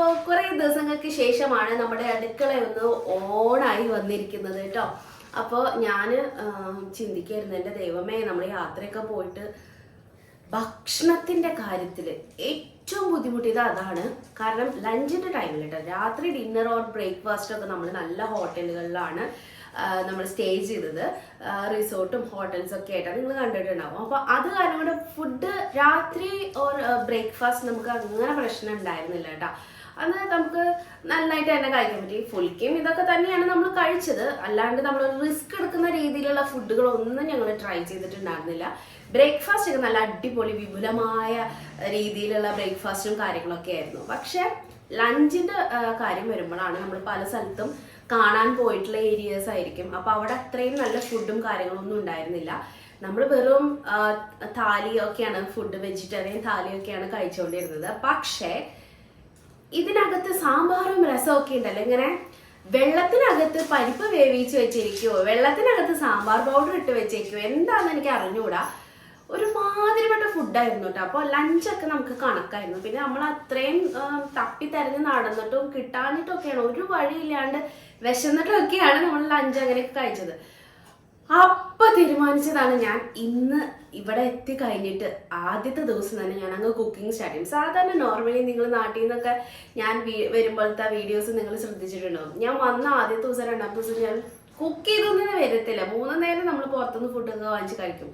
അപ്പോൾ കുറേ ദിവസങ്ങൾക്ക് ശേഷമാണ് നമ്മുടെ അടുക്കള ഒന്ന് ഓണായി വന്നിരിക്കുന്നത് കേട്ടോ. അപ്പോൾ ഞാൻ ചിന്തിക്കായിരുന്നു എന്റെ ദൈവമേ നമ്മൾ യാത്രയൊക്കെ പോയിട്ട് ഭക്ഷണത്തിന്റെ കാര്യത്തിൽ ഏറ്റവും ബുദ്ധിമുട്ടിയത് അതാണ്. കാരണം ലഞ്ചിന്റെ ടൈമിൽ കേട്ടോ. രാത്രി ഡിന്നർ ഓർ ബ്രേക്ക്ഫാസ്റ്റ് ഒക്കെ നമ്മൾ നല്ല ഹോട്ടലുകളിലാണ് നമ്മൾ സ്റ്റേ ചെയ്തത്. റിസോർട്ടും ഹോട്ടൽസും ഒക്കെ ആയിട്ടാണ് നിങ്ങൾ കണ്ടിട്ടുണ്ടാവും അപ്പോൾ അത് കാരണം കൊണ്ട് ഫുഡ് രാത്രി ഓർ ബ്രേക്ക്ഫാസ്റ്റ് നമുക്ക് അങ്ങനെ പ്രശ്നം ഉണ്ടായിരുന്നില്ല കേട്ടോ. അന്ന് നമുക്ക് നന്നായിട്ട് തന്നെ കഴിക്കാൻ പറ്റി. ഫുൽക്കയും ഇതൊക്കെ തന്നെയാണ് നമ്മൾ കഴിച്ചത്. അല്ലാണ്ട് നമ്മൾ റിസ്ക് എടുക്കുന്ന രീതിയിലുള്ള ഫുഡുകളൊന്നും ഞങ്ങൾ ട്രൈ ചെയ്തിട്ടുണ്ടായിരുന്നില്ല. ബ്രേക്ക്ഫാസ്റ്റ് ഒക്കെ നല്ല അടിപൊളി വിപുലമായ രീതിയിലുള്ള ബ്രേക്ക്ഫാസ്റ്റും കാര്യങ്ങളൊക്കെ ആയിരുന്നു. പക്ഷേ ലഞ്ചിന്റെ കാര്യം വരുമ്പോഴാണ് നമ്മൾ പല സ്ഥലത്തും കാണാൻ പോയിട്ടുള്ള ഏരിയാസ് ആയിരിക്കും. അപ്പോൾ അവിടെ അത്രയും നല്ല ഫുഡും കാര്യങ്ങളൊന്നും ഉണ്ടായിരുന്നില്ല. നമ്മൾ വെറും താലിയൊക്കെയാണ് ഫുഡ് വെജിറ്റേറിയൻ താലിയൊക്കെയാണ് കഴിച്ചുകൊണ്ടിരുന്നത്. പക്ഷേ ഇതിനകത്ത് സാമ്പാറും രസമൊക്കെ ഉണ്ടല്ലോ. ഇങ്ങനെ വെള്ളത്തിനകത്ത് പരിപ്പ് വേവിച്ച് വെച്ചിരിക്കുവോ? വെള്ളത്തിനകത്ത് സാമ്പാർ പൗഡർ ഇട്ട് വെച്ചിരിക്കുവോ? എന്താണെന്ന് എനിക്ക് അറിഞ്ഞുകൂടാ. ഒരു മാതിരിപ്പെട്ട ഫുഡായിരുന്നു കേട്ടോ അപ്പോൾ ലഞ്ചൊക്കെ നമുക്ക് കണക്കായിരുന്നു. പിന്നെ നമ്മൾ അത്രയും തപ്പി തെരഞ്ഞ് നടന്നിട്ടും കിട്ടാഞ്ഞിട്ടൊക്കെയാണ് ഒരു വഴിയില്ലാണ്ട് വിശന്നിട്ടൊക്കെയാണ് നമ്മൾ ലഞ്ച് അങ്ങനെയൊക്കെ കഴിച്ചത്. അപ്പൊ തീരുമാനിച്ചതാണ് ഞാൻ. ഇന്ന് ഇവിടെ എത്തി കഴിഞ്ഞിട്ട് ആദ്യത്തെ ദിവസം തന്നെ ഞാൻ അങ്ങ് കുക്കിംഗ് സ്റ്റാർട്ട് ചെയ്യും. സാധാരണ നോർമലി നിങ്ങൾ നാട്ടിൽ നിന്നൊക്കെ ഞാൻ വരുമ്പോഴത്തെ വീഡിയോസ് നിങ്ങൾ ശ്രദ്ധിച്ചിട്ടുണ്ടാവും ഞാൻ വന്ന ആദ്യത്തെ ദിവസം രണ്ടാമത്തെ ദിവസം ഞാൻ കുക്ക് ചെയ്തൊന്നും വരത്തില്ല. മൂന്ന് നേരം നമ്മൾ പുറത്തുനിന്ന് ഫുഡൊക്കെ വാങ്ങിച്ച് കഴിക്കും.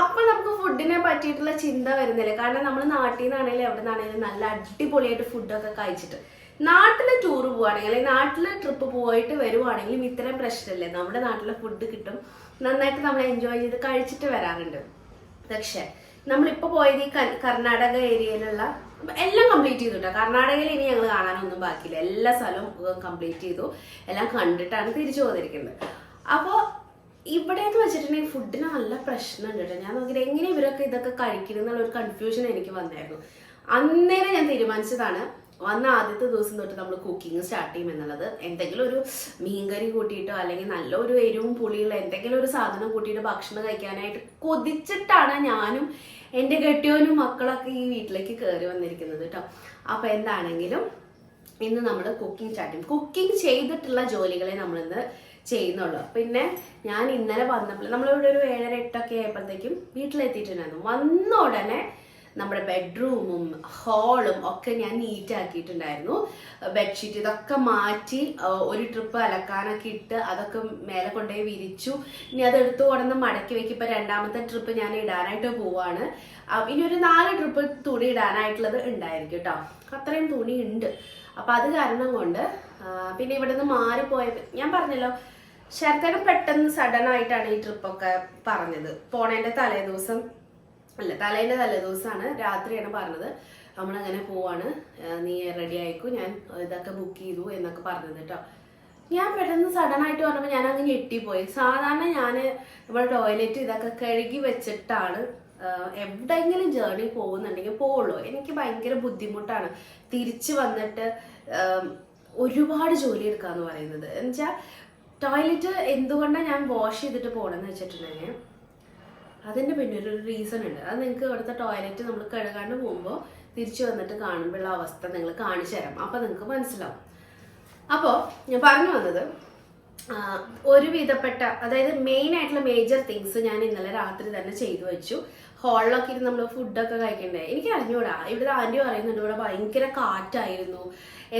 അപ്പൊ നമുക്ക് ഫുഡിനെ പറ്റിയിട്ടുള്ള ചിന്ത വരുന്നില്ല. കാരണം നമ്മൾ നാട്ടിൽ നിന്നാണെങ്കിലും എവിടെ നിന്നാണെങ്കിലും നല്ല അടിപൊളിയായിട്ട് ഫുഡൊക്കെ കഴിച്ചിട്ട്. നാട്ടിൽ ടൂർ പോവുകയാണെങ്കിൽ അല്ലെങ്കിൽ നാട്ടിൽ ട്രിപ്പ് പോയിട്ട് വരുവാണെങ്കിലും ഇത്രയും പ്രശ്നമില്ല. നമ്മുടെ നാട്ടിലെ ഫുഡ് കിട്ടും. നന്നായിട്ട് നമ്മൾ എൻജോയ് ചെയ്ത് കഴിച്ചിട്ട് വരാറുണ്ട്. പക്ഷേ നമ്മളിപ്പോ പോയത് ഈ കർണാടക ഏരിയയിലുള്ള എല്ലാം കംപ്ലീറ്റ് ചെയ്തു കേട്ടോ കർണാടകയിൽ ഇനി ഞങ്ങൾ കാണാനൊന്നും ബാക്കിയില്ല. എല്ലാ സ്ഥലവും കംപ്ലീറ്റ് ചെയ്തു. എല്ലാം കണ്ടിട്ടാണ് തിരിച്ചു പോന്നിരിക്കുന്നത്. അപ്പോൾ ഇവിടെ എന്ന് വെച്ചിട്ടുണ്ടെങ്കിൽ ഫുഡിന് നല്ല പ്രശ്നമുണ്ട് കേട്ടോ ഞാൻ നോക്കിയിട്ട് എങ്ങനെ ഇവരൊക്കെ ഇതൊക്കെ കഴിക്കണം എന്നുള്ള ഒരു കൺഫ്യൂഷൻ എനിക്ക് വന്നായിരുന്നു. അന്നേരം ഞാൻ തീരുമാനിച്ചതാണ് വന്ന ആദ്യത്തെ ദിവസം തൊട്ട് നമ്മൾ കുക്കിംഗ് സ്റ്റാർട്ട് ചെയ്യും എന്നുള്ളത് എന്തെങ്കിലും ഒരു മീൻകറി കൂട്ടിയിട്ടോ അല്ലെങ്കിൽ നല്ല ഒരു എരിവും പുളിയുള്ള എന്തെങ്കിലും ഒരു സാധനം കൂട്ടിയിട്ട് ഭക്ഷണം കഴിക്കാനായിട്ട് കൊതിച്ചിട്ടാണ് ഞാനും എന്റെ കെട്ടിയോനും മക്കളൊക്കെ ഈ വീട്ടിലേക്ക് കയറി വന്നിരിക്കുന്നത് കേട്ടോ അപ്പോൾ എന്താണെങ്കിലും ഇന്ന് നമ്മൾ കുക്കിംഗ് സ്റ്റാർട്ട് ചെയ്യും. കുക്കിംഗ് ചെയ്തിട്ടുള്ള ജോലികളെ നമ്മൾ ഇന്ന് ചെയ്യുന്നുള്ളൂ. പിന്നെ ഞാൻ ഇന്നലെ വന്നപ്പോൾ നമ്മളിവിടെ ഒരു ഏഴര എട്ടൊക്കെ ആയപ്പോഴത്തേക്കും വീട്ടിലെത്തിയിട്ടുണ്ടായിരുന്നു. വന്ന ഉടനെ നമ്മുടെ ബെഡ്റൂമും ഹാളും ഒക്കെ ഞാൻ നീറ്റ് ആക്കിയിട്ടുണ്ടായിരുന്നു. ബെഡ്ഷീറ്റ് ഇതൊക്കെ മാറ്റി ഒരു ട്രിപ്പ് അലക്കാനൊക്കെ ഇട്ട് അതൊക്കെ മേലെ കൊണ്ടുപോയി വിരിച്ചു. ഇനി അത് എടുത്തു കൊണ്ടുവന്ന് മടക്കി വെക്കും ഇപ്പൊ രണ്ടാമത്തെ ട്രിപ്പ് ഞാൻ ഇടാനായിട്ട് പോവാണ്. ഇനി ഒരു നാല് ട്രിപ്പ് തുണി ഇടാനായിട്ടുള്ളത് ഉണ്ടായിരിക്കും കേട്ടോ. അത്രയും തുണി ഉണ്ട്. അപ്പൊ അത് കാരണം കൊണ്ട് പിന്നെ ഇവിടെ നിന്ന് മാറിപ്പോയ ഞാൻ പറഞ്ഞല്ലോ ശരത്തേടെ പെട്ടെന്ന് സഡൻ ആയിട്ടാണ് ഈ ട്രിപ്പൊക്കെ പറഞ്ഞത്. പോണേന്റെ തലേ ദിവസം അല്ല തലേന്റെ തലേ ദിവസമാണ് രാത്രിയാണ് പറഞ്ഞത്. നമ്മളങ്ങനെ പോവാണ്. നീ റെഡി ആയിക്കോ? ഞാൻ ഇതൊക്കെ ബുക്ക് ചെയ്തു എന്നൊക്കെ പറഞ്ഞത് കേട്ടോ. ഞാൻ പെട്ടെന്ന് സഡൻ ആയിട്ട് പറഞ്ഞപ്പോൾ ഞാൻ അങ്ങ് ഞെട്ടിപ്പോയി. സാധാരണ ഞാൻ നമ്മുടെ ടോയ്ലറ്റ് ഇതൊക്കെ കഴുകി വെച്ചിട്ടാണ് എവിടെയെങ്കിലും ജേർണി പോകുന്നുണ്ടെങ്കിൽ പോവുള്ളൂ. എനിക്ക് ഭയങ്കര ബുദ്ധിമുട്ടാണ്. തിരിച്ചു വന്നിട്ട് ഒരുപാട് ജോലി എടുക്കാന്ന് പറയുന്നത്. എന്നുവെച്ചാൽ ടോയ്ലറ്റ് എന്തുകൊണ്ടാണ് ഞാൻ വാഷ് ചെയ്തിട്ട് പോകണമെന്ന് വെച്ചിട്ടുണ്ടെങ്കിൽ അതിന്റെ പിന്നെ ഒരു റീസൺ ഉണ്ട്. അത് നിങ്ങൾക്ക് ഇവിടുത്തെ ടോയ്ലറ്റ് നമ്മൾ കഴുകാണ്ട് പോകുമ്പോൾ തിരിച്ചു വന്നിട്ട് കാണുമ്പോഴുള്ള അവസ്ഥ നിങ്ങൾ കാണിച്ചു തരാം. അപ്പൊ നിങ്ങൾക്ക് മനസ്സിലാവും. അപ്പോൾ ഞാൻ പറഞ്ഞു വന്നത് ഒരുവിധപ്പെട്ട ഒരു വിധപ്പെട്ട അതായത് മെയിൻ ആയിട്ടുള്ള മേജർ തിങ്സ് ഞാൻ ഇന്നലെ രാത്രി തന്നെ ചെയ്തു വെച്ചു. ഹോളിലൊക്കെ ഇരുന്ന് നമ്മൾ ഫുഡൊക്കെ കഴിക്കണ്ടേ? എനിക്ക് അറിഞ്ഞൂടാ. ഇവിടെ ആന്റി പറയുന്നുണ്ട് ഇവിടെ ഭയങ്കര കാറ്റായിരുന്നു.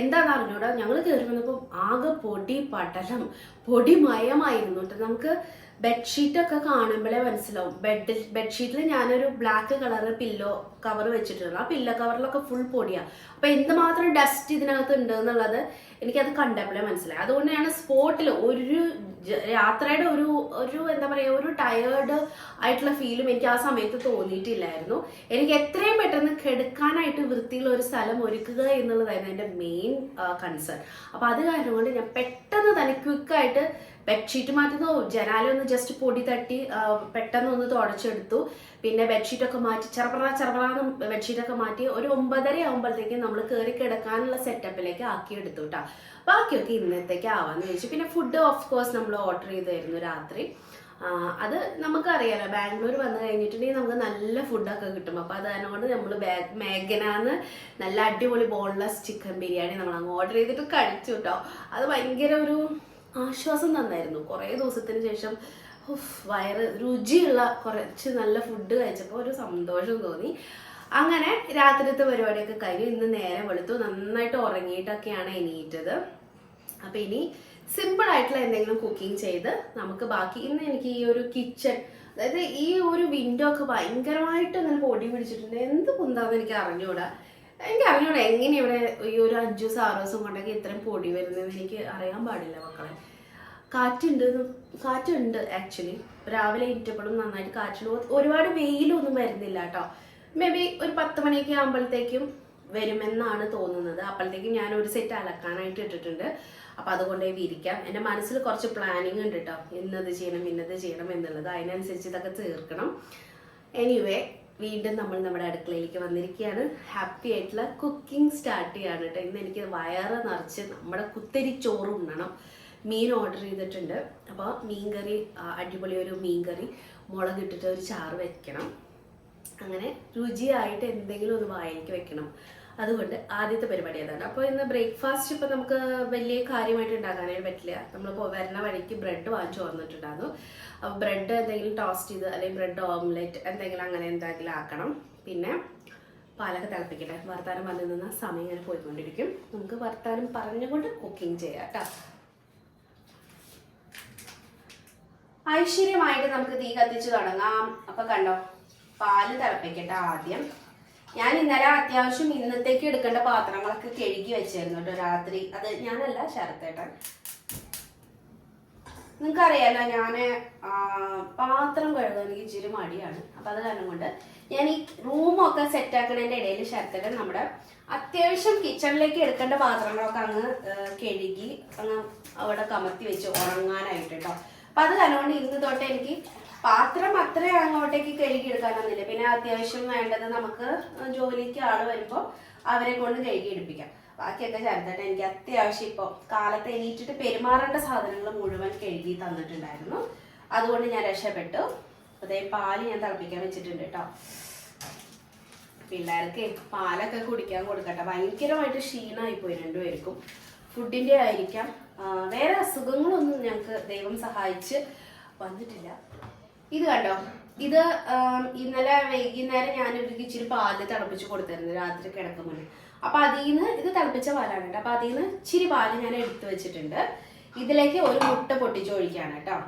എന്താണെന്ന് അറിഞ്ഞൂടാ? ഞങ്ങൾ കയറി വന്നപ്പോൾ ആകെ പൊടി പടലം പൊടി മയമായിരുന്നു കേട്ടോ നമുക്ക് ബെഡ്ഷീറ്റ് ഒക്കെ കാണുമ്പോഴേ മനസ്സിലാവും. ബെഡ് ബെഡ്ഷീറ്റിൽ ഞാനൊരു ബ്ലാക്ക് കളർ പില്ലോ കവർ വെച്ചിട്ടുണ്ട് ആ പില്ലോ കവറിലൊക്കെ ഫുൾ പൊടിയാണ് അപ്പൊ എന്തുമാത്രം ഡസ്റ്റ് ഇതിനകത്ത് ഉണ്ട് എന്നുള്ളത് എനിക്കത് കണ്ടപ്പോഴേ മനസ്സിലായി. അതുകൊണ്ടാണ് സ്പോട്ടിൽ ഒരു യാത്രയുടെ ഒരു ഒരു എന്താ പറയുക ഒരു ടയേർഡ് ആയിട്ടുള്ള ഫീലും എനിക്ക് ആ സമയത്ത് തോന്നിയിട്ടില്ലായിരുന്നു. എനിക്ക് എത്രയും പെട്ടെന്ന് കെടുക്കാനായിട്ട് വൃത്തിയുള്ള ഒരു സ്ഥലം ഒരുക്കുക എന്നുള്ളതായിരുന്നു എന്റെ മെയിൻ കൺസേൺ അപ്പോൾ അത് കാരണം കൊണ്ട് ഞാൻ പെട്ടെന്ന് തന്നെ ക്വിക്കായിട്ട് ബെഡ്ഷീറ്റ് മാറ്റുന്നു. ജനാല ഒന്ന് ജസ്റ്റ് പൊടി തട്ടി പെട്ടെന്ന് ഒന്ന് തുടച്ചെടുത്തു. പിന്നെ ബെഡ്ഷീറ്റൊക്കെ മാറ്റി ചെറുപ്പറ ചെറുപ്പറാന്ന് ബെഡ്ഷീറ്റൊക്കെ മാറ്റി ഒരു ഒമ്പതര ആകുമ്പോഴത്തേക്കും നമ്മൾ കയറി കിടക്കാനുള്ള സെറ്റപ്പിലേക്ക് ആക്കിയെടുത്തു കേട്ടോ ബാക്കിയൊക്കെ ഇന്നത്തേക്ക് ആവാന്ന് ചോദിച്ചു പിന്നെ ഫുഡ് ഓഫ് കോഴ്സ് നമ്മൾ ഓർഡർ ചെയ്തായിരുന്നു രാത്രി. അത് നമുക്കറിയാലോ ബാംഗ്ലൂർ വന്നു കഴിഞ്ഞിട്ടുണ്ടെങ്കിൽ നമുക്ക് നല്ല ഫുഡൊക്കെ കിട്ടും. അപ്പോൾ അത് അതിനോട് നമ്മൾ മേഘനാന്ന് നല്ല അടിപൊളി ബോൺലെസ് ചിക്കൻ ബിരിയാണി നമ്മൾ അങ്ങ് ഓർഡർ ചെയ്തിട്ട് കഴിച്ചു കേട്ടോ അത് ഭയങ്കര ഒരു ആശ്വാസം തന്നായിരുന്നു. കുറേ ദിവസത്തിന് ശേഷം വയറ് രുചിയുള്ള കുറച്ച് നല്ല ഫുഡ് കഴിച്ചപ്പോൾ ഒരു സന്തോഷം തോന്നി. അങ്ങനെ രാത്രിത്തെ പരിപാടിയൊക്കെ കഴിഞ്ഞു ഇന്ന് നേരെ വെളുത്തു. നന്നായിട്ട് ഉറങ്ങിയിട്ടൊക്കെയാണ് എണീറ്റത്. അപ്പൊ ഇനി സിമ്പിൾ ആയിട്ടുള്ള എന്തെങ്കിലും കുക്കിംഗ് ചെയ്ത് നമുക്ക് ബാക്കി ഇന്ന് എനിക്ക് ഈ ഒരു കിച്ചൺ അതായത് ഈ ഒരു വിൻഡോ ഒക്കെ ഭയങ്കരമായിട്ട് അങ്ങനെ പൊടി പിടിച്ചിട്ടുണ്ട്. എന്ത് കുന്താന്ന് എനിക്ക് അറിഞ്ഞൂടാ. എനിക്ക് അറിഞ്ഞൂടാ എങ്ങനെ ഇവിടെ ഈ ഒരു അഞ്ചു ആറു ദിവസം കൊണ്ടൊക്കെ ഇത്രയും പൊടി വരുന്നത് എനിക്ക് അറിയാൻ പാടില്ല മക്കളെ. കാറ്റുണ്ട് കാറ്റുണ്ട് ആക്ച്വലി രാവിലെ ഇറ്റപ്പോഴും നന്നായിട്ട് കാറ്റുണ്ട് ഒരുപാട് വെയിലൊന്നും വരുന്നില്ല കേട്ടോ. മേ ബി ഒരു പത്ത് മണിയൊക്കെ ആകുമ്പോഴത്തേക്കും വരുമെന്നാണ് തോന്നുന്നത്. അപ്പോഴത്തേക്കും ഞാൻ ഒരു സെറ്റ് അലക്കാനായിട്ട് ഇട്ടിട്ടുണ്ട്. അപ്പോൾ അതുകൊണ്ട് വിരിക്കാം. എന്റെ മനസ്സിൽ കുറച്ച് പ്ലാനിങ് ഉണ്ട് കേട്ടോ ഇന്നത് ചെയ്യണം ഇന്നത് ചെയ്യണം എന്നുള്ളത് അതിനനുസരിച്ച് ഇതൊക്കെ തീർക്കണം. എനിവേ വീണ്ടും നമ്മൾ നമ്മുടെ അടുക്കളയിലേക്ക് വന്നിരിക്കുകയാണ്. ഹാപ്പി ആയിട്ടുള്ള കുക്കിംഗ് സ്റ്റാർട്ട് ചെയ്യാണ് കേട്ടോ ഇന്ന് എനിക്ക് വയറ് നിറച്ച് നമ്മുടെ കുത്തരി ചോറ് ഉണ്ണണം. മീൻ ഓർഡർ ചെയ്തിട്ടുണ്ട്. അപ്പോൾ മീൻകറി കറി അടിപൊളി ഒരു മീൻകറി. മുളകിട്ടിട്ട് ഒരു ചാറ് വെക്കണം. അങ്ങനെ രുചിയായിട്ട് എന്തെങ്കിലും ഒന്ന് വായിലേക്ക് വെക്കണം. അതുകൊണ്ട് ആദ്യത്തെ പരിപാടി അതാണ്. അപ്പോൾ ഇന്ന് ബ്രേക്ക്ഫാസ്റ്റ് ഇപ്പം നമുക്ക് വലിയ കാര്യമായിട്ട് ഉണ്ടാക്കാനായിട്ട് പറ്റില്ല. നമ്മൾ വരുന്ന വഴിക്ക് ബ്രെഡ് വാങ്ങിച്ചു വന്നിട്ടുണ്ടായിരുന്നു. അപ്പോൾ ബ്രെഡ് എന്തെങ്കിലും ടോസ്റ്റ് ചെയ്ത് അല്ലെങ്കിൽ ബ്രെഡ് ഓംലെറ്റ് എന്തെങ്കിലും അങ്ങനെ എന്തെങ്കിലും ആക്കണം. പിന്നെ പാലൊക്കെ തിളപ്പിക്കട്ടെ. വർത്താനം വന്നു നിന്ന സമയം ഇങ്ങനെ പോയിക്കൊണ്ടിരിക്കും. നമുക്ക് വർത്താനം പറഞ്ഞുകൊണ്ട് കുക്കിംഗ് ചെയ്യാം കേട്ടോ. ഐശ്വര്യമായിട്ട് നമുക്ക് തീ കത്തിച്ച് തുടങ്ങാം. അപ്പൊ കണ്ടോ? പാൽ തിളപ്പിക്കട്ടെ ആദ്യം. ഞാൻ ഇന്നലെ അത്യാവശ്യം ഇന്നത്തേക്ക് എടുക്കേണ്ട പാത്രങ്ങളൊക്കെ കഴുകി വെച്ചായിരുന്നു കേട്ടോ രാത്രി. അത് ഞാനല്ല ശരത്തേട്ടൻ. നിങ്ങൾക്കറിയാലോ ഞാൻ പാത്രം കഴുകാൻ ഇച്ചിരി മടിയാണ്. അപ്പം അത് കാരണം കൊണ്ട് ഞാൻ ഈ റൂമൊക്കെ സെറ്റ് ആക്കുന്നതിന്റെ ഇടയിൽ ശരത്തേട്ടൻ നമ്മുടെ അത്യാവശ്യം കിച്ചണിലേക്ക് എടുക്കേണ്ട പാത്രങ്ങളൊക്കെ അങ്ങ് കഴുകി അങ്ങ് അവിടെ കമത്തി വെച്ച് ഉറങ്ങാനായിട്ട് കേട്ടോ. അപ്പം അത് കാരണം കൊണ്ട് ഇന്ന് തൊട്ട് എനിക്ക് പാത്രം അത്ര അങ്ങോട്ടേക്ക് കഴുകി എടുക്കാനൊന്നുമില്ല പിന്നെ അത്യാവശ്യം വേണ്ടത് നമുക്ക് ജോലിക്ക് ആൾ വരുമ്പോൾ അവരെ കൊണ്ട് കഴുകി എടുപ്പിക്കാം. ബാക്കിയൊക്കെ ചേർത്തിട്ട് എനിക്ക് അത്യാവശ്യം ഇപ്പോൾ കാലത്ത് എണീറ്റിട്ട് പെരുമാറേണ്ട സാധനങ്ങൾ മുഴുവൻ കഴുകി തന്നിട്ടുണ്ടായിരുന്നു. അതുകൊണ്ട് ഞാൻ രക്ഷപ്പെട്ടു. അതേ പാൽ ഞാൻ തിളപ്പിക്കാൻ വെച്ചിട്ടുണ്ട് കേട്ടോ. പിള്ളേർക്ക് പാലൊക്കെ കുടിക്കാൻ കൊടുക്കട്ടെ. ഭയങ്കരമായിട്ട് ക്ഷീണമായി പോയി രണ്ടുപേർക്കും. ഫുഡിന്റെ ആയിരിക്കാം. വേറെ അസുഖങ്ങളൊന്നും ഞങ്ങൾക്ക് ദൈവം സഹായിച്ച് വന്നിട്ടില്ല. ഇത് കണ്ടോ? ഇത് ഇന്നലെ വൈകുന്നേരം ഞാൻ ഒരു ഇച്ചിരി പാൽ തിളപ്പിച്ച് കൊടുത്തിരുന്നു രാത്രി കിടക്കുമ്പോൾ അപ്പൊ അതിൽ നിന്ന് ഇത് തിളപ്പിച്ച പാലാണ് കേട്ടോ. അപ്പൊ അതിൽ നിന്ന് ഇച്ചിരി പാൽ ഞാൻ എടുത്തു വെച്ചിട്ടുണ്ട്. ഇതിലേക്ക് ഒരു മുട്ട പൊട്ടിച്ച് ഒഴിക്കാണ് കേട്ടോ.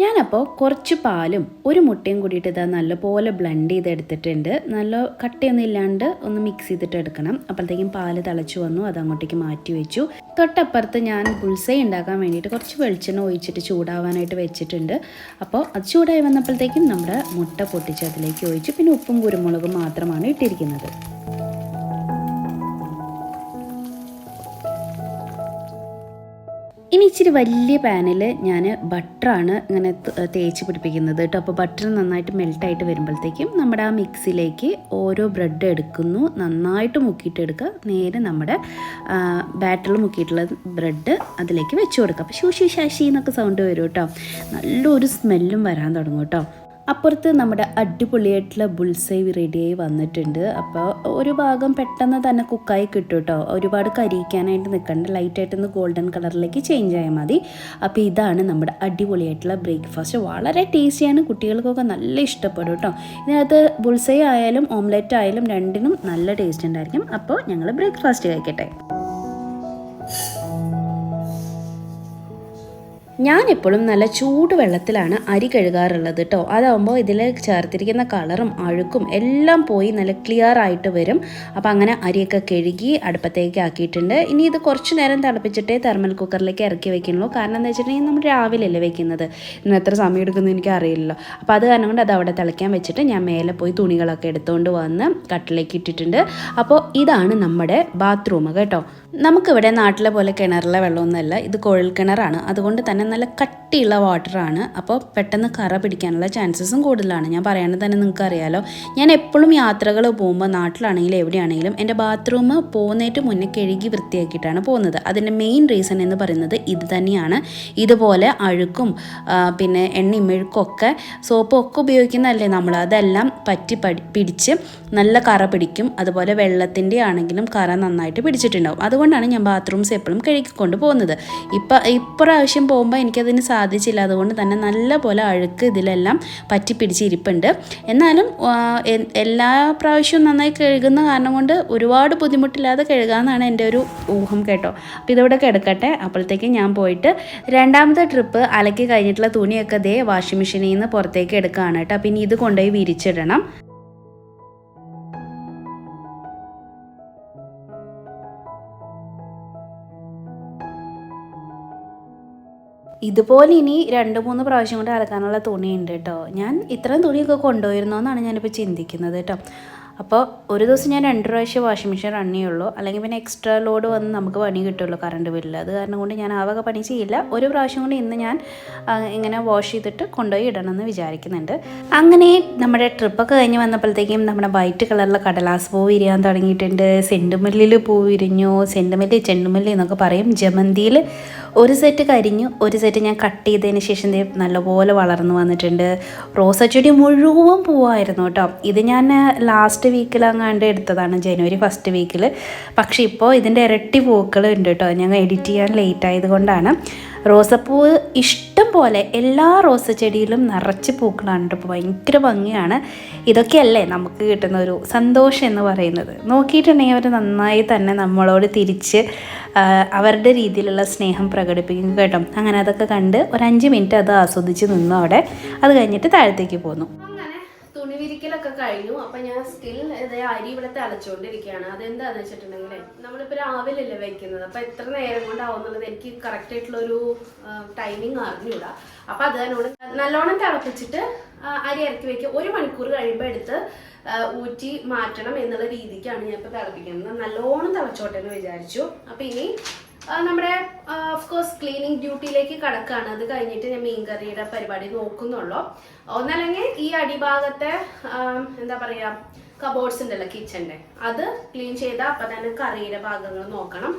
ഞാനപ്പോൾ കുറച്ച് പാലും ഒരു മുട്ടയും കൂടിയിട്ട് ഇതാ നല്ലപോലെ ബ്ലെൻഡ് ചെയ്തെടുത്തിട്ടുണ്ട്. നല്ല കട്ടയൊന്നും ഇല്ലാണ്ട് ഒന്ന് മിക്സ് ചെയ്തിട്ട് എടുക്കണം. അപ്പോഴത്തേക്കും പാൽ തിളച്ചു വന്നു. അത് അങ്ങോട്ടേക്ക് മാറ്റി വെച്ചു. തൊട്ടപ്പുറത്ത് ഞാൻ ബുൾസൈ ഉണ്ടാക്കാൻ വേണ്ടിയിട്ട് കുറച്ച് വെളിച്ചെണ്ണ ഒഴിച്ചിട്ട് ചൂടാവാനായിട്ട് വെച്ചിട്ടുണ്ട്. അപ്പോൾ അത് ചൂടായി വന്നപ്പോഴത്തേക്കും നമ്മുടെ മുട്ട പൊട്ടിച്ച് അതിലേക്ക് ഒഴിച്ച്. പിന്നെ ഉപ്പും കുരുമുളകും മാത്രമാണ് ഇട്ടിരിക്കുന്നത്. ഇനി ഇച്ചിരി വലിയ പാനിൽ ഞാൻ ബട്ടറാണ് ഇങ്ങനെ തേച്ച് പിടിപ്പിക്കുന്നത് കേട്ടോ. അപ്പോൾ ബട്ടർ നന്നായിട്ട് മെൽട്ടായിട്ട് വരുമ്പോഴത്തേക്കും നമ്മുടെ ആ മിക്സിലേക്ക് ഓരോ ബ്രെഡ് എടുക്കുന്നു. നന്നായിട്ട് മുക്കിയിട്ട് എടുക്കുക. നേരെ നമ്മുടെ ബാറ്ററിൽ മുക്കിയിട്ടുള്ള ബ്രെഡ് അതിലേക്ക് വെച്ച് കൊടുക്കുക. അപ്പോൾ ശൂശി ശാശി എന്നൊക്കെ സൗണ്ട് വരും കേട്ടോ. നല്ലൊരു സ്മെല്ലും വരാൻ തുടങ്ങും കേട്ടോ. അപ്പുറത്ത് നമ്മുടെ അടിപൊളിയായിട്ടുള്ള ബുൾസൈ റെഡിയായി വന്നിട്ടുണ്ട്. അപ്പോൾ ഒരു ഭാഗം പെട്ടെന്ന് തന്നെ കുക്കായി കിട്ടും കേട്ടോ ഒരുപാട് കരിയിക്കാനായിട്ട് നിൽക്കണ്ട ലൈറ്റായിട്ടൊന്ന് ഗോൾഡൻ കളറിലേക്ക് ചേഞ്ച് ആയാൽ മതി. അപ്പോൾ ഇതാണ് നമ്മുടെ അടിപൊളിയായിട്ടുള്ള ബ്രേക്ക്ഫാസ്റ്റ്. വളരെ ടേസ്റ്റിയാണ്. കുട്ടികൾക്കൊക്കെ നല്ല ഇഷ്ടപ്പെടും കേട്ടോ ഇതിനകത്ത് ബുൾസൈ ആയാലും ഓംലെറ്റ് ആയാലും രണ്ടിനും നല്ല ടേസ്റ്റ് ഉണ്ടായിരിക്കും. അപ്പോൾ ഞങ്ങൾ ബ്രേക്ക്ഫാസ്റ്റ് കഴിക്കട്ടെ. ഞാനെപ്പോഴും നല്ല ചൂട് വെള്ളത്തിലാണ് അരി കഴുകാറുള്ളത് കേട്ടോ അതാകുമ്പോൾ ഇതിൽ ചേർത്തിരിക്കുന്ന കളറും അഴുക്കും എല്ലാം പോയി നല്ല ക്ലിയർ ആയിട്ട് വരും. അപ്പോൾ അങ്ങനെ അരിയൊക്കെ കഴുകി അടുപ്പത്തേക്ക് ആക്കിയിട്ടുണ്ട്. ഇനി ഇത് കുറച്ച് നേരം തിളപ്പിച്ചിട്ടേ തെർമൽ കുക്കറിലേക്ക് ഇറക്കി വെക്കുന്നുള്ളൂ. കാരണം എന്താ വെച്ചിട്ടുണ്ടെങ്കിൽ നമ്മൾ രാവിലെയല്ലേ വെക്കുന്നത്. ഇന്ന് എത്ര സമയം എടുക്കുന്നു എനിക്ക് അറിയില്ലല്ലോ. അപ്പോൾ അത് കാരണം കൊണ്ട് അത് അവിടെ തിളയ്ക്കാൻ വെച്ചിട്ട് ഞാൻ മേലെ പോയി തുണികളൊക്കെ എടുത്തുകൊണ്ട് വന്ന് കട്ടിലേക്ക് ഇട്ടിട്ടുണ്ട്. അപ്പോൾ ഇതാണ് നമ്മുടെ ബാത്റൂം കേട്ടോ. നമുക്കിവിടെ നാട്ടിലെ പോലെ കിണറിലെ വെള്ളമൊന്നുമല്ല. ഇത് കുഴൽ കിണറാണ്. അതുകൊണ്ട് തന്നെ നല്ല കട്ടിയുള്ള വാട്ടറാണ്. അപ്പോൾ പെട്ടെന്ന് കറ പിടിക്കാനുള്ള ചാൻസസും കൂടുതലാണ്. ഞാൻ പറയാണ്ട് തന്നെ നിങ്ങൾക്ക് അറിയാലോ ഞാൻ എപ്പോഴും യാത്രകൾ പോകുമ്പോൾ നാട്ടിലാണെങ്കിലും എവിടെയാണെങ്കിലും എന്റെ ബാത്റൂം പോകുന്നതിന് മുന്നേ കഴുകി വൃത്തിയാക്കിയിട്ടാണ് പോകുന്നത്. അതിന്റെ മെയിൻ റീസൺ എന്ന് പറയുന്നത് ഇത് തന്നെയാണ്. ഇതുപോലെ അഴുക്കും പിന്നെ എണ്ണയും മെഴുക്കൊക്കെ സോപ്പും ഒക്കെ ഉപയോഗിക്കുന്നതല്ലേ നമ്മൾ. അതെല്ലാം പറ്റി പിടിച്ച് നല്ല കറ പിടിക്കും. അതുപോലെ വെള്ളത്തിന്റെ ആണെങ്കിലും കറ നന്നായിട്ട് പിടിച്ചിട്ടുണ്ടാവും. അതുകൊണ്ടാണ് ഞാൻ ബാത്റൂംസ് എപ്പോഴും കഴുകിക്കൊണ്ട് പോകുന്നത് ഇപ്പം ഇപ്രാവശ്യം പോകുമ്പോൾ എനിക്കതിന് സാധിച്ചില്ല. അതുകൊണ്ട് തന്നെ നല്ല പോലെ അഴുക്ക് ഇതിലെല്ലാം പറ്റി പിടിച്ചിരിപ്പുണ്ട്. എന്നാലും എല്ലാ പ്രാവശ്യവും നന്നായി കഴുകുന്ന കാരണം കൊണ്ട് ഒരുപാട് ബുദ്ധിമുട്ടില്ലാതെ കഴുകാമെന്നാണ് എന്റെ ഒരു ഊഹം കേട്ടോ. അപ്പോൾ ഇതിവിടെ കിടക്കട്ടെ. അപ്പോഴത്തേക്ക് ഞാൻ പോയിട്ട് രണ്ടാമത്തെ ട്രിപ്പ് അലക്കി കഴിഞ്ഞിട്ടുള്ള തുണിയൊക്കെ ദേ വാഷിംഗ് മെഷീനിൽ നിന്ന് പുറത്തേക്ക് എടുക്കുകയാണ് കേട്ടോ. പിന്നെ ഇത് കൊണ്ടുപോയി വിരിച്ചിടണം. ഇതുപോലെ ഇനി രണ്ട് മൂന്ന് പ്രാവശ്യം കൊണ്ട് അലക്കാനുള്ള തുണിയുണ്ട് കേട്ടോ. ഞാൻ ഇത്രയും തുണിയൊക്കെ കൊണ്ടുപോയിരുന്നോ എന്നാണ് ഞാനിപ്പോൾ ചിന്തിക്കുന്നത് കേട്ടോ. അപ്പോൾ ഒരു ദിവസം ഞാൻ രണ്ട് പ്രാവശ്യം വാഷിംഗ് മെഷീൻ റൺ ചെയ്യുള്ളൂ. അല്ലെങ്കിൽ പിന്നെ എക്സ്ട്രാ ലോഡ് വന്ന് നമുക്ക് പണി കിട്ടുള്ളൂ കറണ്ട് ബില്ലിൽ അത് കാരണം കൊണ്ട് ഞാൻ ആ വക പണി ചെയ്യില്ല. ഒരു പ്രാവശ്യം കൊണ്ട് ഇന്ന് ഞാൻ ഇങ്ങനെ വാഷ് ചെയ്തിട്ട് കൊണ്ടുപോയി ഇടണം എന്ന് വിചാരിക്കുന്നുണ്ട്. അങ്ങനെ നമ്മുടെ ട്രിപ്പൊക്കെ കഴിഞ്ഞ് വന്നപ്പോഴത്തേക്കും നമ്മുടെ വൈറ്റ് കളറിലെ കടലാസ് പൂ വിരിയാൻ തുടങ്ങിയിട്ടുണ്ട്. സെന്റുമല്ലിൽ പൂ വിരിഞ്ഞു. സെന്റുമല്ലി ചെണ്ടുമല്ലി എന്നൊക്കെ പറയും. ജമന്തിയിൽ ഒരു സെറ്റ് കരിഞ്ഞു ഒരു സെറ്റ് ഞാൻ കട്ട് ചെയ്തതിന് ശേഷം നല്ലപോലെ വളർന്നു വന്നിട്ടുണ്ട്. റോസച്ചെടി ചെടി മുഴുവൻ പൂവായിരുന്നു കേട്ടോ. ഇത് ഞാൻ ലാസ്റ്റ് വീക്കിൽ അങ്ങാണ്ട് എടുത്തതാണ്. ജനുവരി ഫസ്റ്റ് വീക്കിൽ പക്ഷേ ഇപ്പോൾ ഇതിന്റെ ഇരട്ടി പൂക്കൾ ഉണ്ട് കേട്ടോ. ഞങ്ങൾ എഡിറ്റ് ചെയ്യാൻ ലേറ്റ് ആയതുകൊണ്ടാണ്. റോസപ്പൂവ് ഇഷ്ടം പോലെ എല്ലാ റോസ ചെടിയിലും നിറച്ച് പൂക്കളാണ് ഇപ്പോൾ ഭയങ്കര ഭംഗിയാണ്. ഇതൊക്കെയല്ലേ നമുക്ക് കിട്ടുന്ന ഒരു സന്തോഷം എന്ന് പറയുന്നത്. നോക്കിയിട്ടുണ്ടെങ്കിൽ അവർ നന്നായി തന്നെ നമ്മളോട് തിരിച്ച് അവരുടെ രീതിയിലുള്ള സ്നേഹം പ്രകടിപ്പിക്കും കേട്ടോ. അങ്ങനെ അതൊക്കെ കണ്ട് ഒരു അഞ്ച് മിനിറ്റ് അത് ആസ്വദിച്ച് നിന്നു അവിടെ. അത് കഴിഞ്ഞിട്ട് താഴത്തേക്ക് പോന്നു. വിരിക്കലൊക്കെ കഴിഞ്ഞു. അപ്പൊ ഞാൻ ഇതേ അരി ഇവിടെ തിളച്ചുകൊണ്ടിരിക്കുകയാണ്. അതെന്താന്ന് വെച്ചിട്ടുണ്ടെങ്കിൽ നമ്മളിപ്പോ രാവിലെ അല്ലേ വെക്കുന്നത്. അപ്പൊ എത്ര നേരം കൊണ്ടാവുന്നുള്ളത് എനിക്ക് കറക്റ്റ് ആയിട്ടുള്ള ഒരു ടൈമിംഗ് അറിഞ്ഞൂടാ. അപ്പൊ അത് തന്നോട് നല്ലോണം തിളപ്പിച്ചിട്ട് അരി ഇറക്കി വെക്കുക. ഒരു മണിക്കൂർ കഴിയുമ്പോൾ എടുത്ത് ഊറ്റി മാറ്റണം എന്നുള്ള രീതിക്കാണ് ഞാൻ ഇപ്പൊ തിളപ്പിക്കുന്നത്. നല്ലോണം തിളച്ചോട്ടെ എന്ന് വിചാരിച്ചു. അപ്പൊ ഇനി നമ്മുടെ ഓഫ്കോഴ്സ് ക്ലീനിങ് ഡ്യൂട്ടിയിലേക്ക് കടക്കുകയാണ് അത് കഴിഞ്ഞിട്ട് ഞാൻ മീൻകറിയുടെ പരിപാടി നോക്കുന്നുള്ളൂ. ഒന്നല്ലെങ്കിൽ ഈ അടിഭാഗത്തെ എന്താ പറയാ കബോർഡ്സ് ഉണ്ടല്ലോ കിച്ചന്റെ അത് ക്ലീൻ ചെയ്ത അപ്പൊ തന്നെ കറിയുടെ ഭാഗങ്ങൾ നോക്കണം.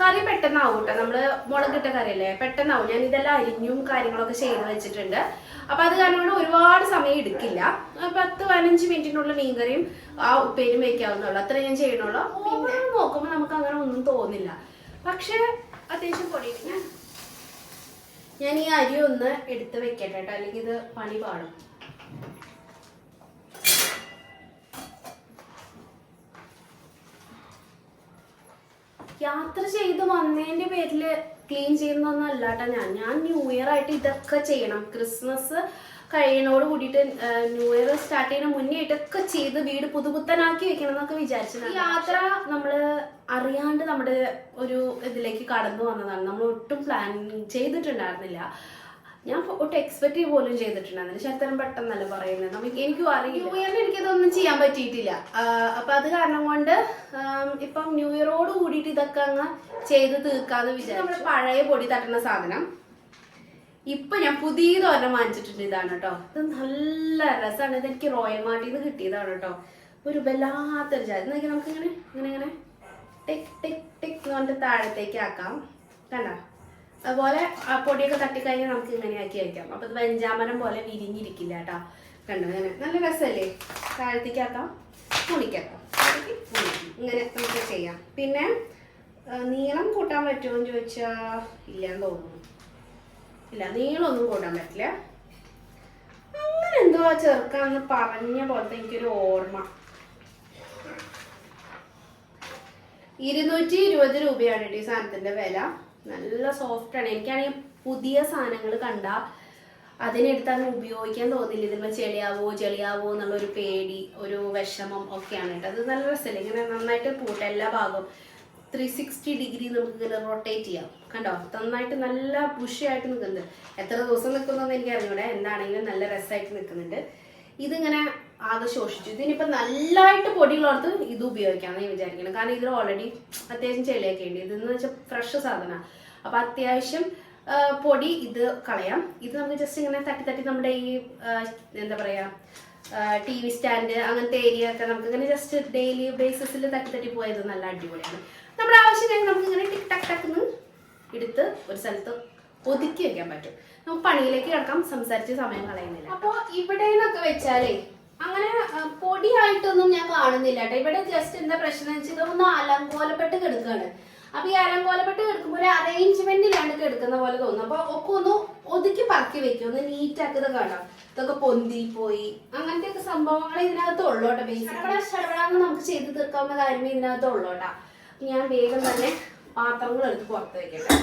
കറി പെട്ടെന്നാവും കേട്ടോ നമ്മൾ മുളകിട്ട കറിയല്ലേ? പെട്ടെന്നാവും. ഞാൻ ഇതെല്ലാം അരിഞ്ഞും കാര്യങ്ങളൊക്കെ ചെയ്ത് വെച്ചിട്ടുണ്ട്. അപ്പൊ അത് കാരണം കൊണ്ട് ഒരുപാട് സമയം എടുക്കില്ല. പത്ത് പതിനഞ്ച് മിനിറ്റിനുള്ളിൽ മീൻകറിയും ആ ഉപ്പേരും വെക്കാവുന്നുള്ളൂ അത്ര ഞാൻ ചെയ്യണുള്ളൂ പിന്നെ നോക്കുമ്പോൾ നമുക്ക് അങ്ങനെ ഒന്നും തോന്നില്ല. പക്ഷെ അത്യാവശ്യം പൊടിയിട്ട് ഞാൻ ഞാൻ ഈ അരി ഒന്ന് എടുത്ത് വെക്കട്ടെ കേട്ടോ അല്ലെങ്കിൽ ഇത് പണി പാടും. യാത്ര ചെയ്ത് വന്നതിന്റെ പേരിൽ ക്ലീൻ ചെയ്യുന്നൊന്നും അല്ലാട്ടോ ഞാൻ. ഞാൻ ന്യൂ ഇയർ ആയിട്ട് ഇതൊക്കെ ചെയ്യണം. ക്രിസ്മസ് കഴിയണോട് കൂടിയിട്ട് ന്യൂ ഇയർ സ്റ്റാർട്ട് ചെയ്യുന്ന മുന്നേ ഇതൊക്കെ ചെയ്ത് വീട് പുതുപുത്തനാക്കി വെക്കണം എന്നൊക്കെ വിചാരിച്ചു ഈ യാത്ര നമ്മൾ അറിയാണ്ട് നമ്മുടെ ഒരു ഇതിലേക്ക് കടന്നു വന്നതാണ്. നമ്മൾ ഒട്ടും പ്ലാൻ ചെയ്തിട്ടുണ്ടായിരുന്നില്ല. ഞാൻ ഒട്ടും എക്സ്പെക്ട് പോലും ചെയ്തിട്ടുണ്ടായിരുന്നില്ല. ശരിത്തരം പെട്ടെന്നല്ല പറയുന്നത് നമുക്ക് എനിക്കും അറിയില്ല. ന്യൂ ഇയറിന് എനിക്കതൊന്നും ചെയ്യാൻ പറ്റിയിട്ടില്ല. അപ്പൊ അത് കാരണം കൊണ്ട് ഇപ്പം ന്യൂ ഇയറോട് കൂടിയിട്ട് ഇതൊക്കെ അങ്ങ് ചെയ്ത് തീർക്കാന്ന് വിചാരിച്ചു. നമ്മുടെ പഴയ പൊടി തട്ടുന്ന സാധനം. ഇപ്പൊ ഞാൻ പുതിയതൊരെണ്ണം വാങ്ങിച്ചിട്ടുണ്ട്. ഇതാണ് കേട്ടോ ഇത് നല്ല രസമാണ് ഇത് എനിക്ക് റോയൽ മാർട്ടിൽ നിന്ന് കിട്ടിയതാണ് കേട്ടോ ഒരു വല്ലാത്തൊരു ചായ. നമുക്ക് ഇങ്ങനെ ഇങ്ങനെ ഇങ്ങനെ? ടിക് ടിക് ടിക് എന്ന് പറഞ്ഞിട്ട് താഴത്തേക്ക് ആക്കാം. കണ്ട? അതുപോലെ ആ പൊടിയൊക്കെ തട്ടിക്കഴിഞ്ഞാൽ നമുക്ക് ഇങ്ങനെ ആക്കി വയ്ക്കാം അപ്പൊ ഇത് വെഞ്ചാമരം പോലെ വിരിഞ്ഞിരിക്കില്ല കേട്ടോ. കണ്ടോ? അങ്ങനെ നല്ല രസമല്ലേ? താഴത്തേക്ക് ആക്കാം. പുളിക്കാക്കാം. ഇങ്ങനെ നമുക്ക് ചെയ്യാം. പിന്നെ നീളം കൂട്ടാൻ പറ്റുമോ എന്ന് ചോദിച്ചാൽ ഇല്ലാന്ന് തോന്നുന്നു. ഇല്ല നീളമൊന്നും കൂട്ടാൻ പറ്റില്ല. അങ്ങനെ എന്തോ ചെറുക്കാന്ന് പറഞ്ഞ പോലത്തെ എനിക്കൊരു ഓർമ്മ. ഇരുന്നൂറ്റി ഇരുപത് രൂപയാണ് ഈ സാധനത്തിന്റെ വില. നല്ല സോഫ്റ്റ് ആണ്. എനിക്കാണെങ്കിൽ പുതിയ സാധനങ്ങൾ കണ്ട അതിനെടുത്ത് അങ്ങ് ഉപയോഗിക്കാൻ തോന്നില്ല. ഇതിന്മേൽ ചെളിയാവോ ചെളിയാവോ എന്നുള്ള ഒരു പേടി ഒരു വിഷമം ഒക്കെയാണ് കേട്ടോ. അത് നല്ല രസമല്ലേ ഇങ്ങനെ നന്നായിട്ട് പൂട്ട എല്ലാ ഭാഗവും. ത്രീ സിക്സ്റ്റി ഡിഗ്രി നമുക്ക് ഇങ്ങനെ റൊട്ടേറ്റ് ചെയ്യാം. കണ്ടോ? നന്നായിട്ട് നല്ല പുഷിയായിട്ട് നിൽക്കുന്നുണ്ട് എത്ര ദിവസം നിൽക്കുന്നതെന്ന് എനിക്ക് അറിഞ്ഞൂടെ എന്താണെങ്കിലും നല്ല രസമായിട്ട് നിൽക്കുന്നുണ്ട് ഇതിങ്ങനെ ആകെ ശോഷിച്ചു. ഇതിനിപ്പോ നല്ലതായിട്ട് പൊടികളോർത്ത് ഇത് ഉപയോഗിക്കാമെന്ന് ഞാൻ വിചാരിക്കണം. കാരണം ഇതിൽ ഓൾറെഡി അത്യാവശ്യം ചെളിയൊക്കെ ഉണ്ട്. ഇതെന്ന് വെച്ചാൽ ഫ്രഷ് സാധനമാണ് അപ്പൊ അത്യാവശ്യം പൊടി ഇത് കളയാം. ഇത് നമുക്ക് ജസ്റ്റ് ഇങ്ങനെ തട്ടി തട്ടി നമ്മുടെ ഈ എന്താ പറയാ ടി വി സ്റ്റാൻഡ് അങ്ങനത്തെ ഏരിയ ഒക്കെ നമുക്ക് ഇങ്ങനെ ജസ്റ്റ് ഡെയിലി ബേസിസിൽ തട്ടി തട്ടി പോയത് നല്ല അടിപൊളിയാണ്. നമ്മുടെ ആവശ്യം നമുക്ക് ഇങ്ങനെ ടിക് ടക് ടക്ക് എടുത്ത് ഒരു സ്ഥലത്ത് ഒതുക്കി വെക്കാൻ പറ്റും. നമുക്ക് പണിയിലേക്ക് കിടക്കാം. സംസാരിച്ച് സമയം കളയുന്നില്ല. അപ്പോൾ ഇവിടെ നിന്നൊക്കെ വെച്ചാലേ അങ്ങനെ പൊടിയായിട്ടൊന്നും ഞാൻ കാണുന്നില്ല കേട്ടോ. ഇവിടെ ജസ്റ്റ് എന്താ പ്രശ്നം വെച്ചാൽ ഇതൊന്ന് അലങ്കോലപ്പെട്ട് കിടക്കുകയാണ് അപ്പൊ ഈ അലങ്കോലപ്പെട്ട് കിടക്കുമ്പോൾ ഒരു അറേഞ്ച്മെന്റിലാണ് കിടക്കുന്ന പോലെ തോന്നും അപ്പൊ ഒക്കെ ഒന്ന് ഒതുക്കി പറക്കി വെക്കും. ഒന്ന് നീറ്റ് ആക്കുന്നത് കാണാം. ഇതൊക്കെ പൊന്തി പോയി അങ്ങനത്തെ ഒക്കെ സംഭവങ്ങൾ ഇതിനകത്ത് ഉള്ളോട്ടെ ബേസിക്കടപട ഷടപടാന്ന് നമുക്ക് ചെയ്ത് തീർക്കാവുന്ന കാര്യമേ ഇതിനകത്ത് ഉള്ളോട്ടാ ഞാൻ വേഗം തന്നെ പാത്രങ്ങൾ എടുത്ത് പുറത്ത് വെക്കട്ടെ.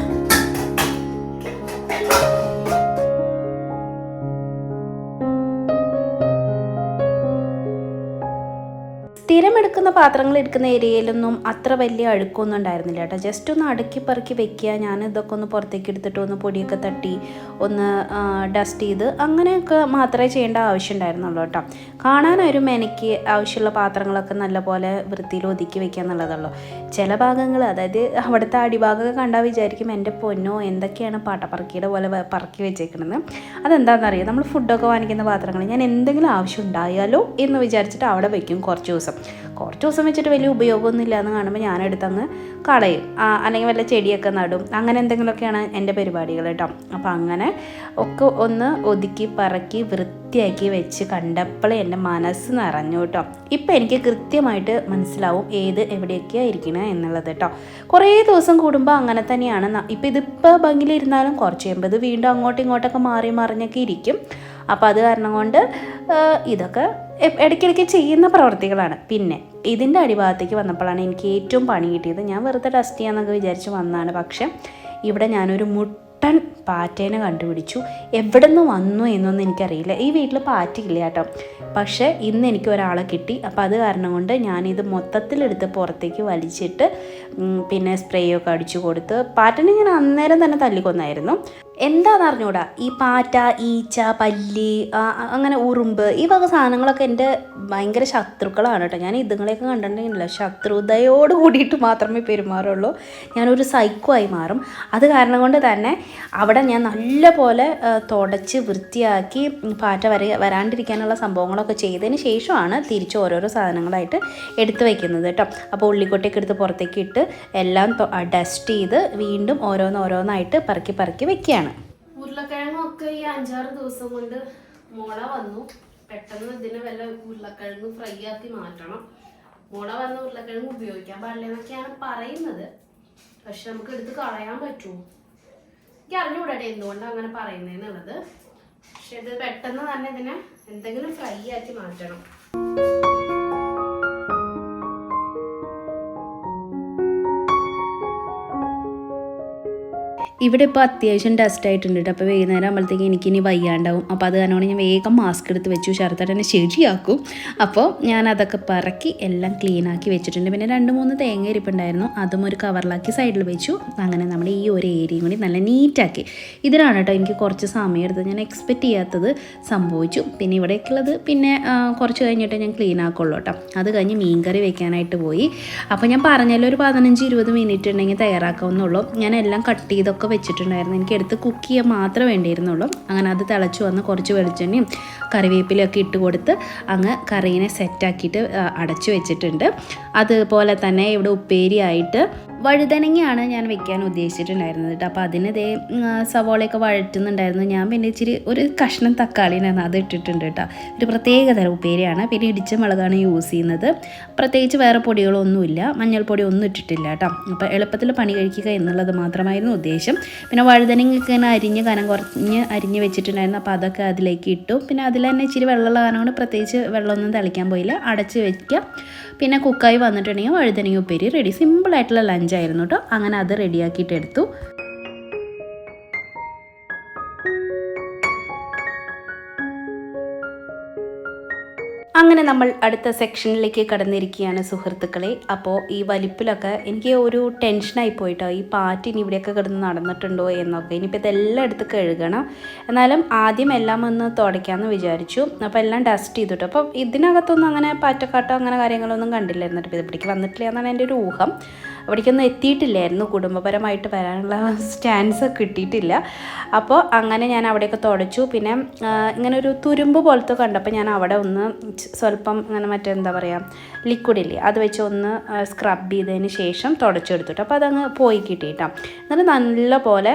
സ്ഥിരം എടുക്കുന്ന പാത്രങ്ങൾ എടുക്കുന്ന ഏരിയയിലൊന്നും അത്ര വലിയ അഴുക്കൊന്നും ഉണ്ടായിരുന്നില്ല കേട്ടോ. ജസ്റ്റ് ഒന്ന് അടുക്കി പെറുക്കി വെക്കുക ഞാൻ ഇതൊക്കെ ഒന്ന് പുറത്തേക്ക് എടുത്തിട്ട് ഒന്ന് പൊടിയൊക്കെ തട്ടി ഒന്ന് ഡസ്റ്റ് ചെയ്ത് അങ്ങനെയൊക്കെ മാത്രമേ ചെയ്യേണ്ട ആവശ്യം ഉണ്ടായിരുന്നുള്ളൂ കേട്ടോ. കാണാനൊരു മെനയ്ക്ക് ആവശ്യമുള്ള പാത്രങ്ങളൊക്കെ നല്ലപോലെ വൃത്തിയിൽ ഒതുക്കി വെക്കുക എന്നുള്ളതുള്ളൂ. ചില ഭാഗങ്ങൾ അതായത് അവിടുത്തെ അടിഭാഗമൊക്കെ കണ്ടാൽ വിചാരിക്കും എന്റെ പൊന്നോ എന്തൊക്കെയാണ് പാട്ടപ്പറക്കിയുടെ പോലെ പറക്കി വെച്ചേക്കണെന്ന് അതെന്താണെന്നറിയാം? നമ്മൾ ഫുഡൊക്കെ വാങ്ങിക്കുന്ന പാത്രങ്ങൾ ഞാൻ എന്തെങ്കിലും ആവശ്യം ഉണ്ടായാലോ എന്ന് വിചാരിച്ചിട്ട് അവിടെ വയ്ക്കും കുറച്ച് ദിവസം. കുറച്ച് ദിവസം വെച്ചിട്ട് വലിയ ഉപയോഗമൊന്നും ഇല്ലയെന്ന് കാണുമ്പോൾ ഞാനെടുത്തങ്ങ് കളയും. അല്ലെങ്കിൽ വല്ല ചെടിയൊക്കെ നടും. അങ്ങനെ എന്തെങ്കിലുമൊക്കെയാണ് എന്റെ പരിപാടികൾ കേട്ടോ. അപ്പോൾ അങ്ങനെ ഒക്കെ ഒന്ന് ഒതുക്കി പറക്കി വൃത്തിയാക്കി വെച്ച് കണ്ടപ്പോഴേ എന്റെ മനസ്സ് നിറഞ്ഞു കേട്ടോ. ഇപ്പം എനിക്ക് കൃത്യമായിട്ട് മനസ്സിലാവും ഏത് എവിടെയൊക്കെയാണ് ഇരിക്കണത് എന്നുള്ളത് കേട്ടോ. കുറേ ദിവസം കൂടുമ്പോൾ അങ്ങനെ തന്നെയാണ്. ഇപ്പം ഇതിപ്പോൾ ഭംഗിയിലിരുന്നാലും കുറച്ച് കഴിയുമ്പോൾ ഇത് വീണ്ടും അങ്ങോട്ടും ഇങ്ങോട്ടൊക്കെ മാറി മറിഞ്ഞൊക്കെ ഇരിക്കും. അപ്പോൾ അത് കാരണം കൊണ്ട് ഇതൊക്കെ ഇടയ്ക്കിടയ്ക്ക് ചെയ്യുന്ന പ്രവൃത്തികളാണ് പിന്നെ ഇതിന്റെ അടിഭാഗത്തേക്ക് വന്നപ്പോഴാണ് എനിക്ക് ഏറ്റവും പണി കിട്ടിയത്. ഞാൻ വെറുതെ ടെസ്റ്റ് ചെയ്യാമെന്നൊക്കെ വിചാരിച്ച് വന്നതാണ്. പക്ഷേ ഇവിടെ ഞാനൊരു മുട്ടൻ പാറ്റേനെ കണ്ടുപിടിച്ചു. എവിടെ നിന്ന് വന്നു എന്നൊന്നും എനിക്കറിയില്ല. ഈ വീട്ടിൽ പാറ്റയില്ല കേട്ടോ. പക്ഷേ ഇന്ന് എനിക്ക് ഒരാളെ കിട്ടി. അപ്പോൾ അത് കാരണം കൊണ്ട് ഞാനിത് മൊത്തത്തിലെടുത്ത് പുറത്തേക്ക് വലിച്ചിട്ട് പിന്നെ സ്പ്രേയൊക്കെ അടിച്ചു കൊടുത്ത് പാറ്റനെ ഞാൻ അന്നേരം തന്നെ തല്ലിക്കൊന്നായിരുന്നു. എന്താണെന്ന് അറിഞ്ഞൂടാ? ഈ പാറ്റ ഈച്ച പല്ലി അങ്ങനെ ഉറുമ്പ് ഈ വക സാധനങ്ങളൊക്കെ എന്റെ ഭയങ്കര ശത്രുക്കളാണ് കേട്ടോ. ഞാൻ ഇതുങ്ങളെയൊക്കെ കണ്ടിട്ടുണ്ടെങ്കിലോ ശത്രുതയോട് കൂടിയിട്ട് മാത്രമേ പെരുമാറുള്ളൂ. ഞാനൊരു സൈക്കോ ആയി മാറും. അത് കാരണം കൊണ്ട് തന്നെ അവിടെ ഞാൻ നല്ലപോലെ പോലെ തുടച്ച് വൃത്തിയാക്കി പാറ്റ വര വരാണ്ടിരിക്കാനുള്ള സംഭവങ്ങളൊക്കെ ചെയ്തതിന് ശേഷമാണ് തിരിച്ച് ഓരോരോ സാധനങ്ങളായിട്ട് എടുത്തു വയ്ക്കുന്നത് കേട്ടോ. അപ്പോൾ ഉള്ളിക്കൊട്ടയൊക്കെ എടുത്ത് പുറത്തേക്ക് ഇട്ട് എല്ലാം ഡസ്റ്റ് ചെയ്ത് വീണ്ടും ഓരോന്നോരോന്നായിട്ട് പറക്കി പറക്കി വെക്കുകയാണ്. ഉരുളക്കിഴങ്ങൊക്കെ ഈ അഞ്ചാറ് ദിവസം കൊണ്ട് മുള വന്നു. പെട്ടെന്ന് ഇതിനെ വല്ല ഉരുളക്കിഴങ്ങ് ഫ്രൈ ആക്കി മാറ്റണം. മുള വന്ന ഉരുളക്കിഴങ്ങ് ഉപയോഗിക്കാൻ പാടില്ലെന്നൊക്കെയാണ് പറയുന്നത്. പക്ഷെ നമുക്ക് എടുത്ത് കളയാൻ പറ്റുമോ? എനിക്ക് അറിഞ്ഞുകൂടട്ടെ എന്തുകൊണ്ടാണ് അങ്ങനെ പറയുന്നതെന്നുള്ളത്. പക്ഷെ ഇത് പെട്ടെന്ന് തന്നെ ഇതിനെ എന്തെങ്കിലും ഫ്രൈ ആക്കി മാറ്റണം. ഇവിടെ ഇപ്പോൾ അത്യാവശ്യം ഡസ്റ്റ് ആയിട്ടുണ്ട് കേട്ടോ അപ്പോൾ വൈകുന്നേരം ആകുമ്പോഴത്തേക്ക് എനിക്കിനി വയ്യാണ്ടാവും. അപ്പോൾ അത് കാരണമാണ് ഞാൻ വേഗം മാസ്ക് എടുത്ത് വെച്ചു. ശരത്തായിട്ട് തന്നെ ശരിയാക്കും. അപ്പോൾ ഞാൻ അതൊക്കെ പറക്കി എല്ലാം ക്ലീൻ ആക്കി വെച്ചിട്ടുണ്ട്. പിന്നെ രണ്ട് മൂന്ന് തേങ്ങ ഇരിപ്പുണ്ടായിരുന്നു അതും ഒരു കവറിലാക്കി സൈഡിൽ വെച്ചു. അങ്ങനെ നമ്മൾ ഈ ഒരു ഏരിയയും കൂടി നല്ല നീറ്റാക്കി ഇതിനാണ് കേട്ടോ എനിക്ക് കുറച്ച് സമയം എടുത്തത്. ഞാൻ എക്സ്പെക്റ്റ് ചെയ്യാത്തത് സംഭവിച്ചു. പിന്നെ ഇവിടേക്കുള്ളത് പിന്നെ കുറച്ച് കഴിഞ്ഞിട്ട് ഞാൻ ക്ലീൻ ആക്കുള്ളൂ കേട്ടോ അത് കഴിഞ്ഞ് മീൻകറി വെക്കാനായിട്ട് പോയി. അപ്പോൾ ഞാൻ പറഞ്ഞാലും ഒരു പതിനഞ്ച് ഇരുപത് മിനിറ്റ് ഉണ്ടെങ്കിൽ തയ്യാറാക്കാവുന്നുള്ളൂ ഞാൻ എല്ലാം കട്ട് ചെയ്തൊക്കെ വെച്ചിട്ടുണ്ടായിരുന്നു. എനിക്ക് എടുത്ത് കുക്ക് ചെയ്യാൻ മാത്രമേ വേണ്ടിയിരുന്നുള്ളൂ. അങ്ങനെ അത് തിളച്ച് വന്ന് കുറച്ച് വെളിച്ചെണ്ണയും കറിവേപ്പിലൊക്കെ ഇട്ട് കൊടുത്ത് അങ്ങ് കറീനെ സെറ്റാക്കിയിട്ട് അടച്ചു വെച്ചിട്ടുണ്ട്. അതുപോലെ തന്നെ ഇവിടെ ഉപ്പേരിയായിട്ട് വഴുതനങ്ങയാണ് ഞാൻ വെക്കാൻ ഉദ്ദേശിച്ചിട്ടുണ്ടായിരുന്നത് കേട്ടോ. അപ്പോൾ അതിന് ഇതേ സവോളയൊക്കെ വഴറ്റുന്നുണ്ടായിരുന്നു. ഞാൻ പിന്നെ ഇച്ചിരി ഒരു കഷ്ണം തക്കാളിനാണ് അത് ഇട്ടിട്ടുണ്ട് കേട്ടോ. ഒരു പ്രത്യേക തരം ഉപ്പേരിയാണ്. പിന്നെ ഇടിച്ച മുളകാണ് യൂസ് ചെയ്യുന്നത്. പ്രത്യേകിച്ച് വേറെ പൊടികളൊന്നുമില്ല. മഞ്ഞൾപ്പൊടി ഒന്നും ഇട്ടിട്ടില്ല കേട്ടോ. അപ്പോൾ എളുപ്പത്തിൽ പണി കഴിക്കുക എന്നുള്ളത് മാത്രമായിരുന്നു ഉദ്ദേശം. പിന്നെ വഴുതനങ്ങയൊക്കെ ഇങ്ങനെ അരിഞ്ഞ് കനം കുറഞ്ഞ് അരിഞ്ഞ് വെച്ചിട്ടുണ്ടായിരുന്നു. അപ്പോൾ അതൊക്കെ അതിലേക്ക് ഇട്ടു. പിന്നെ അതിൽ തന്നെ ഇച്ചിരി വെള്ളമുള്ള കാരണം കൊണ്ട് പ്രത്യേകിച്ച് വെള്ളമൊന്നും തളിക്കാൻ പോയില്ല. അടച്ച് വെക്കുക. പിന്നെ കുക്കായി വന്നിട്ടുണ്ടെങ്കിൽ വഴുതനങ്ങ ഉപ്പേരി റെഡി സിമ്പിളായിട്ടുള്ള ലഞ്ചായിരുന്നു കേട്ടോ. അങ്ങനെ അത് റെഡിയാക്കിയിട്ട് എടുത്തു. അങ്ങനെ നമ്മൾ അടുത്ത സെക്ഷനിലേക്ക് കടന്നിരിക്കുകയാണ് സുഹൃത്തുക്കളെ. അപ്പോൾ ഈ വലിപ്പിലൊക്കെ എനിക്ക് ഒരു ടെൻഷനായി പോയിട്ടോ. ഈ പാറ്റിന് ഇവിടെയൊക്കെ കിടന്ന് നടന്നിട്ടുണ്ടോ എന്നൊക്കെ. ഇനിയിപ്പോൾ ഇതെല്ലാം എടുത്ത് കഴുകണം എന്നാലും ആദ്യം എല്ലാം ഒന്ന് തുടയ്ക്കാമെന്ന് വിചാരിച്ചു. അപ്പോൾ എല്ലാം ഡസ്റ്റ് ചെയ്തിട്ടു അപ്പോൾ ഇതിനകത്തൊന്നും അങ്ങനെ പാറ്റക്കാട്ടോ അങ്ങനെ കാര്യങ്ങളൊന്നും കണ്ടില്ലായിരുന്നു ഇത് ഇവിടേക്ക് വന്നിട്ടില്ല എന്നാണ് എന്റെ ഒരു ഊഹം. അവിടേക്കൊന്നും എത്തിയിട്ടില്ലായിരുന്നു. കുടുംബപരമായിട്ട് വരാനുള്ള സ്റ്റാൻസ് കിട്ടിയിട്ടില്ല. അപ്പോൾ അങ്ങനെ ഞാൻ അവിടെയൊക്കെ തുടച്ചു. പിന്നെ ഇങ്ങനെ ഒരു തുരുമ്പ് പോലത്തെ കണ്ടപ്പോൾ ഞാൻ അവിടെ ഒന്ന് സ്വല്പം ഇങ്ങനെ മറ്റെന്താ പറയുക ലിക്വിഡില്ലേ അത് വെച്ച് ഒന്ന് സ്ക്രബ് ചെയ്തതിന് ശേഷം തുടച്ചെടുത്തിട്ട് അപ്പോൾ അതങ്ങ് പോയി കിട്ടിയിട്ടാ. എന്നിട്ട് നല്ല പോലെ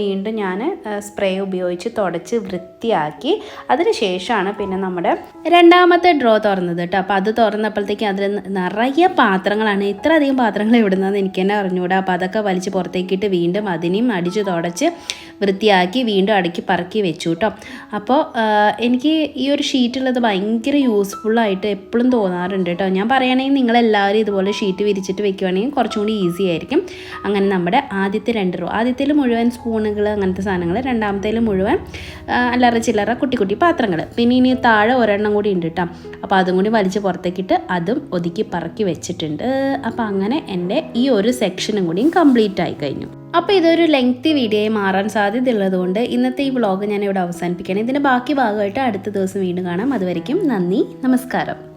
വീണ്ടും ഞാൻ സ്പ്രേ ഉപയോഗിച്ച് തുടച്ച് വൃത്തിയാക്കി. അതിന് ശേഷമാണ് പിന്നെ നമ്മുടെ രണ്ടാമത്തെ ഡ്രോ തുറന്നത് കേട്ടോ. അപ്പോൾ അത് തുറന്നപ്പോഴത്തേക്കും അതിൽ നിറയെ പാത്രങ്ങളാണ്. ഇത്രയധികം പാത്രങ്ങൾ പാത്രങ്ങൾ ഇവിടുന്നത് എനിക്ക് തന്നെ അറിഞ്ഞുകൂടാ അപ്പോൾ അതൊക്കെ വലിച്ച് പുറത്തേക്കിട്ട് വീണ്ടും അതിനെയും അടിച്ച് തുടച്ച് വൃത്തിയാക്കി വീണ്ടും അടുക്കി പറക്കി വെച്ചു കേട്ടോ അപ്പോൾ എനിക്ക് ഈ ഒരു ഷീറ്റുള്ളത് ഭയങ്കര യൂസ്ഫുള്ളായിട്ട് എപ്പോഴും തോന്നാറുണ്ട് കേട്ടോ ഞാൻ പറയുകയാണെങ്കിൽ നിങ്ങളെല്ലാവരും ഇതുപോലെ ഷീറ്റ് വിരിച്ചിട്ട് വെക്കുവാണെങ്കിൽ കുറച്ചും കൂടി ഈസി ആയിരിക്കും. അങ്ങനെ നമ്മുടെ ആദ്യത്തെ രണ്ട് റോ ആദ്യത്തിൽ മുഴുവൻ സ്പൂണുകൾ അങ്ങനത്തെ സാധനങ്ങൾ രണ്ടാമത്തേൽ മുഴുവൻ അല്ലറ ചില്ലറ കുട്ടി കുട്ടി പാത്രങ്ങൾ പിന്നെ ഇനി താഴെ ഒരെണ്ണം കൂടി ഉണ്ട് കേട്ടോ അപ്പോൾ അതും കൂടി വലിച്ച് പുറത്തേക്കിട്ട് അതും ഒതുക്കി പറക്കി വെച്ചിട്ടുണ്ട്. അപ്പോൾ അങ്ങനെ എന്റെ ഈ ഒരു സെക്ഷനും കൂടിയും കംപ്ലീറ്റ് ആയി കഴിഞ്ഞു. അപ്പോൾ ഇതൊരു ലെങ്തി വീഡിയോ മാറാൻ സാധ്യതയുള്ളതുകൊണ്ട് ഇന്നത്തെ ഈ വ്ളോഗ് ഞാൻ ഇവിടെ അവസാനിപ്പിക്കുകയാണ്. ഇതിന്റെ ബാക്കി ഭാഗമായിട്ട് അടുത്ത ദിവസം വീണ്ടും കാണാം. അതുവരെയും നന്ദി. നമസ്കാരം.